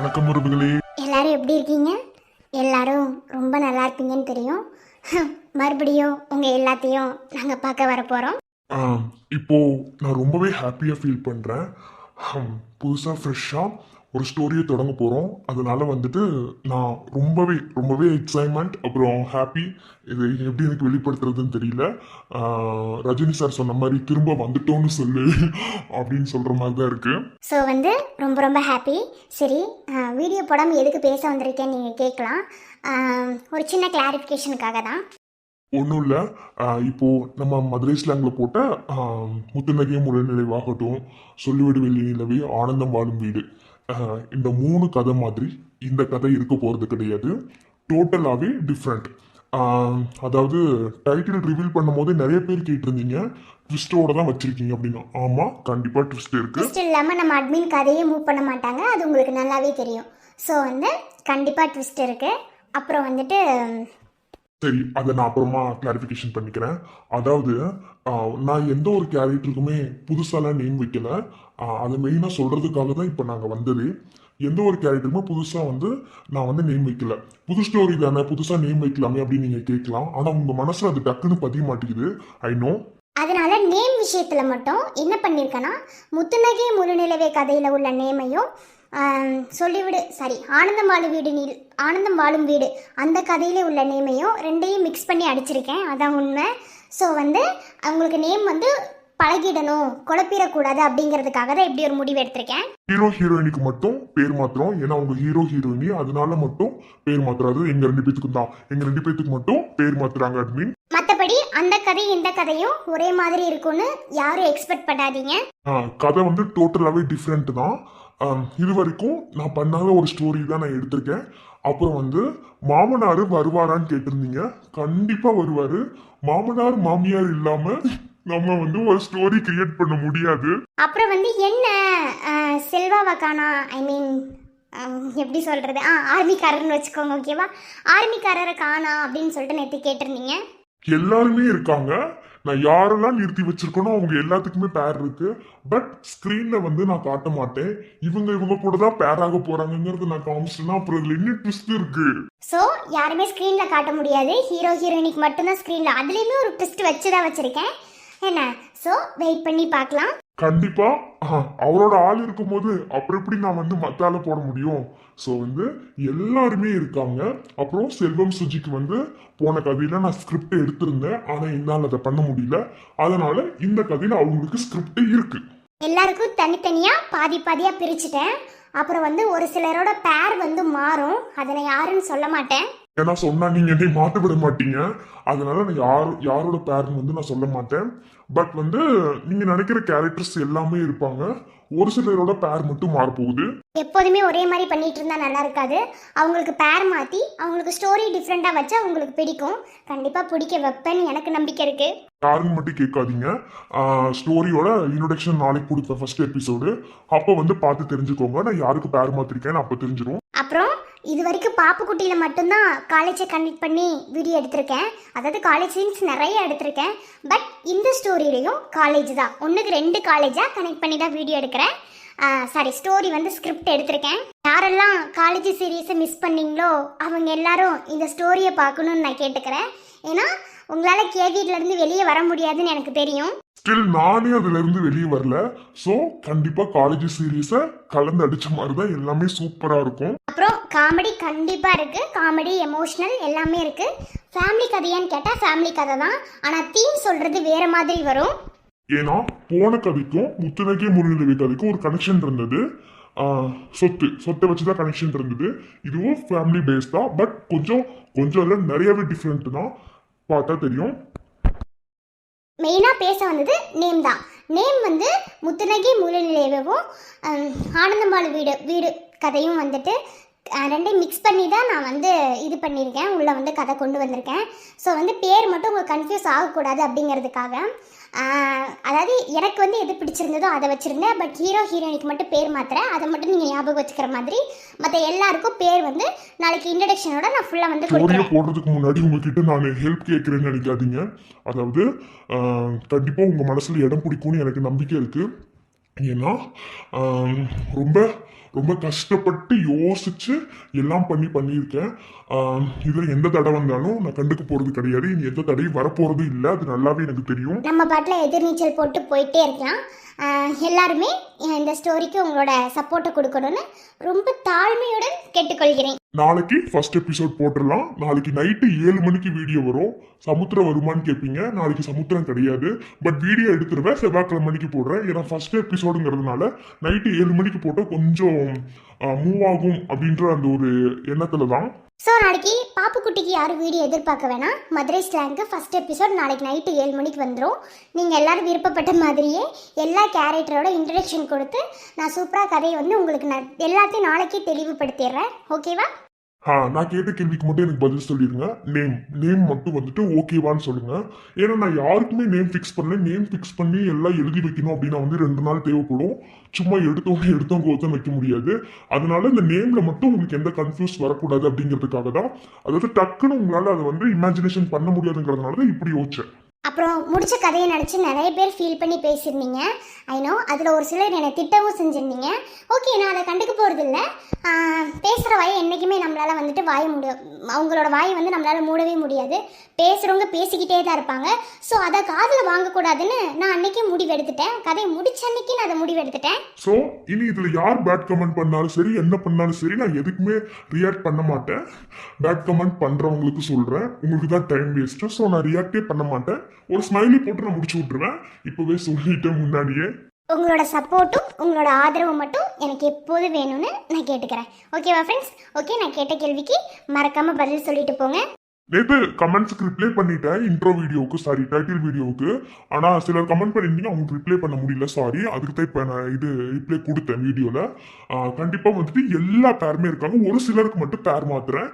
வணக்கம் உறவுகளே எல்லாரும் எப்படி இருக்கீங்க? எல்லாரும் ரொம்ப நல்லா இருப்பீங்கன்னு தெரியும். மறுபடியும் உங்கள் எல்லாத்தையும் நாங்கள் பார்க்க வர போகிறோம் ஆம், இப்போ நான் ரொம்பவே ஹாப்பியாக ஃபீல் பண்ணுறேன் புதுசாக ஃப்ரெஷ்ஷாக ஒரு ஸ்டோரியை தொடங்க போகிறோம் அதனால் வந்துட்டு நான் ரொம்பவே ரொம்பவே எக்ஸைட்மெண்ட் அப்புறம் ஹாப்பி இது எப்படி எனக்கு வெளிப்படுத்துறதுன்னு தெரியல. ரஜினி சார் சொன்ன மாதிரி திரும்ப வந்துட்டோன்னு சொல்லு அப்படின்னு சொல்கிற மாதிரி தான் இருக்குது ஸோ வந்து ரொம்ப ரொம்ப ஹாப்பி சரி வீடியோ படம் எதுக்கு பேச வந்திருக்கேன்னு நீங்கள் கேட்கலாம் ஒரு சின்ன கிளாரிஃபிகேஷனுக்காக தான் ஒன்றும் இல்லை. இப்போது நம்ம மதுரை ஸ்லாங்கில் போட்ட முத்துநகை முறைநிலைவாகட்டும் சொல்லிவிடு வெள்ளி நிலவே ஆனந்தம் வாழும் வீடு. இந்த மூணு கதை மாதிரி இந்த கதை இருக்க போகிறது கிடையாது. டோட்டலாகவே டிஃப்ரெண்ட் அதாவது டைட்டில் ரிவீல் பண்ணும்போது நிறைய பேர் கேட்டிருந்தீங்க. ட்விஸ்டோட தான் வச்சுருக்கீங்க அப்படின்னா. ஆமாம் கண்டிப்பாக ட்விஸ்ட் இருக்குது ட்விஸ்ட் இல்லாமல் நம்ம அட்மின் கதையே மூவ் பண்ண மாட்டாங்க. அது உங்களுக்கு நல்லாவே தெரியும். ஸோ வந்து கண்டிப்பாக ட்விஸ்ட் இருக்குது அப்புறம் வந்துட்டு சரி அதை நான் அப்புறமா கிளாரிஃபிகேஷன் பண்ணிக்கிறேன். அதாவது நான் எந்த ஒரு கேரக்டருக்குமே புதுசாலாம் நேம் வைக்கல. அதை மெயினாக சொல்கிறதுக்காக தான் இப்போ நாங்கள் வந்தது. எந்த ஒரு கேரக்டருமே புதுசாக வந்து நான் வந்து நேம் வைக்கல. புது ஸ்டோரி தானே புதுசாக நேம் வைக்கலாமே அப்படின்னு நீங்கள் கேட்கலாம். ஆனால் உங்கள் மனசில் அது டக்குன்னு பதிய மாட்டேங்குது. ஐ நோ அதனால நேம் விஷயத்தில் மட்டும் என்ன பண்ணியிருக்கேன்னா முத்துநகை முழுநிலவே கதையில் உள்ள நேமையும் சொல்லிவிடு. சாரி ஆனந்தம் வாழும் வீடு நீ ஆனந்தம் வாழும் வீடு. அந்த கதையில உள்ள நேமையும் ரெண்டையும் மிக்ஸ் பண்ணி அடிச்சிருக்கேன். அதான் உண்மை. ஸோ வந்து அவங்களுக்கு நேம் வந்து பழகிடணும் குழப்பிடக்கூடாது அப்படிங்கிறதுக்காக தான் இப்படி ஒரு முடிவு எடுத்திருக்கேன். ஹீரோ ஹீரோயினுக்கு மட்டும் பேர் மாத்திரம். ஏன்னா அவங்க ஹீரோ ஹீரோயினி அதனால மட்டும் பேர் மாத்துறாரு. எங்க ரெண்டு பேத்துக்கும் தான். எங்க ரெண்டு பேத்துக்கு மட்டும் பேர் மாத்துறாங்க அட்மின். மற்றபடி அந்த கதை இந்த கதையும் ஒரே மாதிரி இருக்கும்னு யாரும் எக்ஸ்பெக்ட் பண்ணாதீங்க. கதை வந்து டோட்டலாகவே டிஃப்ரெண்ட் தான். இது வரைக்கும் நான் பண்ணாத ஒரு ஸ்டோரி தான் நான் எடுத்திருக்கேன். அப்புறம் வந்து மாமனார் வருவாரான்னு கேட்டிருந்தீங்க. கண்டிப்பாக வருவார். மாமனார் மாமியார் இல்லாமல் நம்ம வந்து ஒரு ஸ்டோரி கிரியேட் பண்ண முடியாது. அப்புறம் வந்து என்ன செல்வாவை காணா ஐ மீன் எப்படி சொல்கிறது ஆ ஆர்மிக்காரர்னு வச்சுக்கோங்க ஓகேவா ஆர்மிக்காரரை காணா அப்படின்னு சொல்லிட்டு நேற்று கேட்டிருந்தீங்க. எல்லாருமே இருக்காங்க. நான் யாரெல்லாம் நிறுத்தி வச்சிருக்கேனோ அவங்க எல்லாத்துக்குமே பேர் இருக்கு. பட் ஸ்க்ரீன்ல வந்து நான் காட்ட மாட்டேன். இவங்க இவங்க கூட தான் பேர் ஆக போறாங்கங்கிறது நான் காமிச்சேன்னா அப்புறம் இதுல என்ன ட்விஸ்ட் இருக்கு? ஸோ யாருமே ஸ்க்ரீனில் காட்ட முடியாது. ஹீரோ ஹீரோயினிக்கு மட்டும்தான் ஸ்க்ரீனில் அதுலயுமே ஒரு ட்விஸ்ட் வச்சு தான் வச்சுருக்கேன். என்ன? ஸோ வெயிட் பண்ணி பார்க்கலாம். கண்டிப்பா. அவரோட ஆள் இருக்கும்போது அப்புறம் எப்படி நான் வந்து மத்தால போட முடியும்? ஸோ வந்து எல்லாருமே இருக்காங்க. அப்புறம் செல்வம் சுஜிக்கு வந்து போன கதையில நான் ஸ்கிரிப்ட் எடுத்திருந்தேன். ஆனா என்னால் அதை பண்ண முடியல. அதனால இந்த கதையில அவங்களுக்கு ஸ்கிரிப்ட் இருக்கு. எல்லாருக்கும் தனித்தனியாக பாதி பாதியாக பிரிச்சுட்டேன். அப்புறம் வந்து ஒரு சிலரோட பேர் வந்து மாறும். அதை நான் யாருன்னு சொல்ல மாட்டேன். ஏன்னா சொன்னா நீங்க என்னை மாத்த விட மாட்டீங்க. அதனால நான் யார் யாரோட பேருன்னு வந்து நான் சொல்ல மாட்டேன். பட் வந்து நீங்க நினைக்கிற கேரக்டர்ஸ் எல்லாமே இருப்பாங்க. ஒரு சிலரோட பேர் மட்டும் மாறப்போகுது. எப்போதுமே ஒரே மாதிரி பண்ணிட்டு இருந்தா நல்லா இருக்காது. அவங்களுக்கு பேர் மாற்றி அவங்களுக்கு ஸ்டோரி டிஃப்ரெண்ட்டாக வச்சா அவங்களுக்கு பிடிக்கும். கண்டிப்பாக பிடிக்க வைப்பேன்னு எனக்கு நம்பிக்கை இருக்குது யாருன்னு மட்டும் கேட்காதீங்க. ஸ்டோரியோட இன்ட்ரொடக்ஷன் நாளைக்கு கொடுப்பேன் ஃபர்ஸ்ட் எபிசோடு அப்போ வந்து பார்த்து தெரிஞ்சுக்கோங்க. நான் யாருக்கு பேர் மாத்திருக்கேன்னு அப்போ தெரிஞ்சிடும் அப்புறம் இது வரைக்கும் பாப்புக்குட்டியில் மட்டும்தான் காலேஜை கனெக்ட் பண்ணி வீடியோ எடுத்திருக்கேன். அதாவது காலேஜ் சீன்ஸ் நிறைய எடுத்திருக்கேன். பட் இந்த ஸ்டோரியிலையும் காலேஜ் தான். ஒன்றுக்கு ரெண்டு காலேஜாக கனெக்ட் பண்ணி தான் வீடியோ எடுக்கிறேன். சாரி ஸ்டோரி வந்து ஸ்கிரிப்ட் எடுத்திருக்கேன். யாரெல்லாம் காலேஜ் சீரீஸை மிஸ் பண்ணீங்களோ அவங்க எல்லாரும் இந்த ஸ்டோரியை பார்க்கணுன்னு நான் கேட்டுக்கிறேன். ஏன்னா உங்களால் கேவிட்லேருந்து வெளியே வர முடியாதுன்னு எனக்கு தெரியும். ஸ்டில் நானே அதுல இருந்து வெளியே வரல. ஸோ கண்டிப்பா காலேஜ் சீரீஸை கலந்து அடிச்ச மாதிரி தான் எல்லாமே சூப்பரா இருக்கும். அப்புறம் காமெடி கண்டிப்பாக இருக்குது காமெடி எமோஷ்னல் எல்லாமே இருக்குது ஃபேமிலி கதையான்னு கேட்டால் ஃபேமிலி கதை தான். ஆனால் தீம் சொல்கிறது வேறு மாதிரி வரும். ஏன்னா போன கதைக்கும் முத்துநகை முருநிலவை கதைக்கும் ஒரு கனெக்ஷன் இருந்தது. சொத்து. சொத்தை வச்சு தான் கனெக்ஷன் இருந்தது. இதுவும் ஃபேமிலி பேஸ் தான். பட் கொஞ்சம் கொஞ்சம் இல்லை நிறையவே டிஃப்ரெண்ட் தான். பார்த்தா தெரியும். மெயினாக பேச வந்தது நேம் தான். நேம் வந்து முத்துநகை முழுநிலைவும் ஆனந்தமாலு வீடு வீடு கதையும் வந்துட்டு ரெண்டையும் மிக்ஸ் பண்ணி தான் நான் வந்து இது பண்ணியிருக்கேன். உள்ளே வந்து கதை கொண்டு வந்திருக்கேன். ஸோ வந்து பேர் மட்டும் உங்களுக்கு கன்ஃபியூஸ் ஆகக்கூடாது அப்படிங்கிறதுக்காக. அதாவது எனக்கு வந்து எது பிடிச்சிருந்ததோ அதை வச்சுருந்தேன். பட் ஹீரோ ஹீரோயினுக்கு மட்டும் பேர் மாத்துறேன். அதை மட்டும் நீங்கள் ஞாபகம் வச்சுக்கிற மாதிரி மற்ற எல்லாருக்கும் பேர் வந்து நாளைக்கு இன்ட்ரடக்ஷனோட நான் ஃபுல்லாக வந்து கொடுக்குறேன் போடுறதுக்கு முன்னாடி உங்ககிட்ட நான் ஹெல்ப் கேட்குறேன்னு நினைக்காதீங்க. அதாவது ஆஹ் கண்டிப்பா உங்க மனசுல இடம் பிடிக்கும்னு எனக்கு நம்பிக்கை இருக்கு. ஏன்னா ரொம்ப ரொம்ப கஷ்டப்பட்டு யோசிச்சு எல்லாம் பண்ணி பண்ணியிருக்கேன். இதில் இதுல எந்த தடை வந்தாலும் நான் கண்டுக்க போறது கிடையாது. இனி எந்த தடையும் வரப்போறது இல்லை. அது நல்லாவே எனக்கு தெரியும். நம்ம பாட்டில் எதிர்நீச்சல் போட்டு போயிட்டே இருக்கலாம். எல்லாருமே இந்த ஸ்டோரிக்கு உங்களோட சப்போர்ட்டை கொடுக்கணும்னு ரொம்ப தாழ்மையுடன் கேட்டுக்கொள்கிறேன். நாளைக்கு ஃபர்ஸ்ட் எபிசோட் போட்டுடலாம். நாளைக்கு நைட்டு ஏழு மணிக்கு வீடியோ வரும். சமுத்திரம் வருமான்னு கேட்பீங்க நாளைக்கு சமுத்திரம் கிடையாது. பட் வீடியோ எடுத்துருவேன். செவ்வாய்க்கிழமை மணிக்கு போடுறேன். ஏன்னா ஃபர்ஸ்ட் எபிசோடுங்கிறதுனால நைட்டு ஏழு மணிக்கு போட்டால் கொஞ்சம் மூவ் ஆகும் அப்படின்ற அந்த ஒரு எண்ணத்தில் தான் ஸோ நாளைக்கு பாப்புக்குட்டிக்கு யாரும் வீடியோ எதிர்பார்க்க வேணாம். மதுரை ஸ்லாங்க்கு ஃபஸ்ட் எபிசோட் நாளைக்கு நைட்டு ஏழு மணிக்கு வந்துடும் நீங்கள் எல்லோரும் விருப்பப்பட்ட மாதிரியே எல்லா கேரக்டரோட இன்ட்ரடக்ஷன் கொடுத்து நான் சூப்பராக கதையை வந்து உங்களுக்கு நான் எல்லாத்தையும் நாளைக்கே தெளிவுபடுத்திடுறேன். ஓகேவா ஆ நான் கேட்ட கேள்விக்கு மட்டும் எனக்கு பதில் சொல்லிடுங்க நேம் நேம் மட்டும் வந்துட்டு ஓகேவான்னு சொல்லுங்க. ஏன்னா நான் யாருக்குமே நேம் ஃபிக்ஸ் பண்ணல. நேம் ஃபிக்ஸ் பண்ணி எல்லாம் எழுதி வைக்கணும் அப்படின்னா வந்து ரெண்டு நாள் தேவைப்படும். சும்மா எடுத்தவங்க எடுத்தவங்க ஒருத்தன் வைக்க முடியாது. அதனால இந்த நேம்ல மட்டும் உங்களுக்கு எந்த கன்ஃபியூஸ் வரக்கூடாது அப்படிங்கிறதுக்காக தான். அதாவது டக்குன்னு உங்களால் அதை வந்து இமேஜினேஷன் பண்ண முடியாதுங்கிறதுனால தான் இப்படி யோசிச்சேன். அப்புறம் முடிச்ச கதையை நினச்சி நிறைய பேர் ஃபீல் பண்ணி பேசியிருந்தீங்க. ஐநோ அதில் ஒரு சிலர் என்னை திட்டவும் செஞ்சுருந்தீங்க. ஓகே நான் அதை கண்டுக்க போகிறதில்ல பேசுகிற வாயை என்றைக்குமே நம்மளால் வந்துட்டு வாய் முடியும் அவங்களோட வாயை வந்து நம்மளால் மூடவே முடியாது. பேசுகிறவங்க பேசிக்கிட்டே தான் இருப்பாங்க. ஸோ அதை காதில் வாங்கக்கூடாதுன்னு நான் அன்னைக்கே முடிவு எடுத்துட்டேன். கதையை முடிச்ச அன்னைக்கு நான் அதை முடிவு எடுத்துட்டேன். ஸோ இனி இதில் யார் பேட் கமெண்ட் பண்ணாலும் சரி என்ன பண்ணாலும் சரி நான் எதுக்குமே ரியாக்ட் பண்ண மாட்டேன். பேட் கமெண்ட் பண்ணுறவங்களுக்கு சொல்கிறேன் உங்களுக்கு தான் டைம் வேஸ்ட்டு ஸோ நான் ரியாக்டே பண்ண மாட்டேன். ஒரு ஸ்மைலி போட்டு நான் முடிச்சு விட்டுருவேன். இப்பவே சொல்லிட்டேன் முன்னாடியே. உங்களோட சப்போர்ட்டும் உங்களோட ஆதரவும் மட்டும் எனக்கு எப்போது வேணும்னு நான் கேட்டுக்கிறேன். ஓகேவா ஃப்ரெண்ட்ஸ் ஓகே நான் கேட்ட கேள்விக்கு மறக்காமல் பதில் சொல்லிட்டு போங்க. நேற்று கமெண்ட்ஸ்க்கு ரிப்ளை பண்ணிட்டேன் இன்ட்ரோ வீடியோவுக்கு சாரி டைட்டில் வீடியோவுக்கு ஆனால் சிலர் கமெண்ட் பண்ணியிருந்தீங்க அவங்களுக்கு ரிப்ளை பண்ண முடியல சாரி அதுக்கு தான் இப்போ நான் இது ரிப்ளை கொடுத்தேன் வீடியோவில் கண்டிப்பாக வந்துட்டு எல்லா பேருமே இருக்காங்க. ஒரு சிலருக்கு மட்டும் பேர் மாத்துறேன்.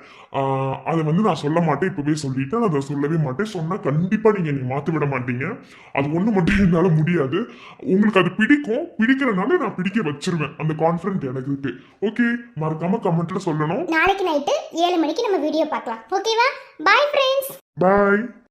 அதை வந்து நான் சொல்ல மாட்டேன் இப்போவே சொல்லிட்டேன். நான் அதை சொல்லவே மாட்டேன். சொன்னால் கண்டிப்பாக நீங்கள் என்னை மாற்றி விட மாட்டீங்க. அது ஒன்று மட்டும் என்னால் முடியாது. உங்களுக்கு அது பிடிக்கும். பிடிக்கிறனால நான் பிடிக்க வச்சிருவேன். அந்த கான்ஃபிடென்ட் எனக்கு இருக்கு. ஓகே மறக்காம கமெண்ட்ல சொல்லணும். நாளைக்கு நைட்டு ஏழு மணிக்கு நம்ம வீடியோ பார்க்கலாம். ஓகேவா Bye friends. Bye.